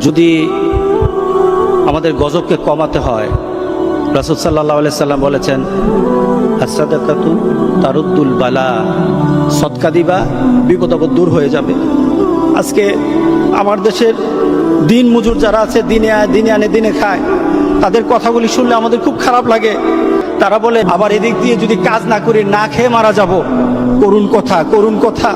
যদি আমাদের গজবকে কমাতে হয়, রাসুল সাল্লাহ সাল্লাম বলেছেন আসাদাকাতু তারুদ্দুল বালা সৎকা দিবা, বিপদ দূর হয়ে যাবে। আজকে আমার দেশের দিন মজুর যারা আছে, দিনে দিনে আনে, দিনে খায়, তাদের কথাগুলি শুনলে আমাদের খুব খারাপ লাগে। তারা বলে, আবার এদিক দিয়ে যদি কাজ না করে না খেয়ে মারা যাব। করুণ কথা করুণ কথা।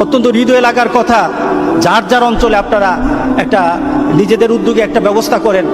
অত্যন্ত হৃদয় লাগার কথা। যার যার অঞ্চলে আপনারা একটা নিজেদের উদ্যোগে একটা ব্যবস্থা করেন,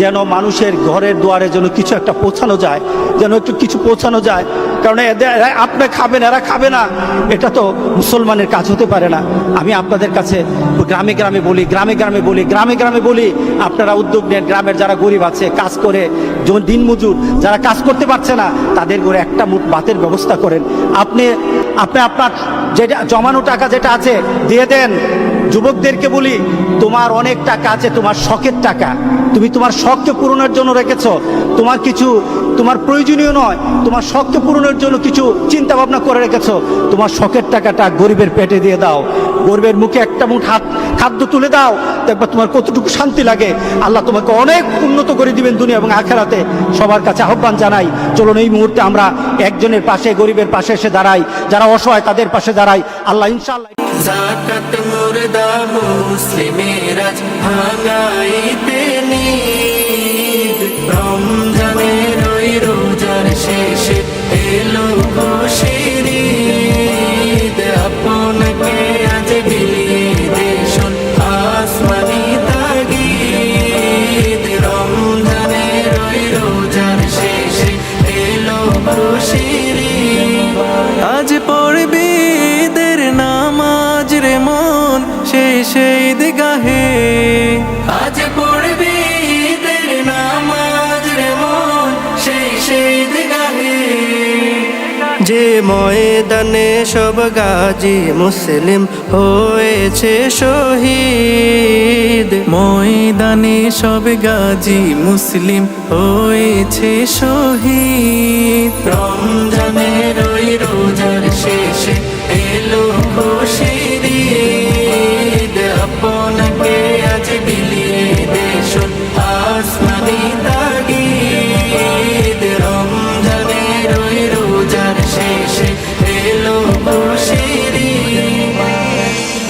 যেন মানুষের ঘরের দুয়ারে যেন কিছু একটা পৌঁছানো যায়, যেন একটু কিছু পৌঁছানো যায়। কারণ এদের আপনি খাবেন, এরা খাবে না। এটা তো মুসলমানের কাজ হতে পারে না। আমি আপনাদের কাছে গ্রামে গ্রামে বলি, গ্রামে গ্রামে বলি, গ্রামে গ্রামে বলি, আপনারা উদ্যোগ নেন, গ্রামের যারা গরিব আছে, কাজ করে, যেমন দিনমজুর, যারা কাজ করতে পারছে না, তাদের করে একটা মুঠ বাতের ব্যবস্থা করেন। আপনি আপনি আপনার যেটা, জমানো টাকা যেটা আছে, দিয়ে দেন। যুবকদেরকে বলি, তোমার অনেক টাকা আছে, তোমার শখের টাকা। তুমি তোমার শখকে পূরণের জন্য রেখেছ। তোমার কিছু, তোমার প্রয়োজনীয় নয়, তোমার শখকে পূরণের জন্য কিছু চিন্তা ভাবনা করে রেখেছ। তোমার শখের টাকাটা গরিবের পেটে দিয়ে দাও। গরিবের মুখে একটা মুঠ হাত, খাদ্য তুলে দাও। দেখবা তোমার কতটুকু শান্তি লাগে। আল্লাহ তোমাকে অনেক উন্নত করে দিবেন দুনিয়া এবং আখেরাতে। সবার কাছে আহ্বান জানাই, চলুন এই মুহূর্তে আমরা একজনের পাশে, গরিবের পাশে এসে দাঁড়াই। যারা অসহায়, তাদের পাশে দাঁড়াই। আল্লাহ ইনশাআল্লাহ জাকাত মুর্দা মুসলিমের আজ ভাঙাইতে নিদ মন সেই সেই গাহে আজ পড়বি ঈদের নামাজ রে মন সেই সেই গাহে যে ময়দানে সব গাজী মুসলিম হয়েছে শহীদ। ময়দানে সব গাজী মুসলিম হয়েছে শহীদ। রমজানের ওই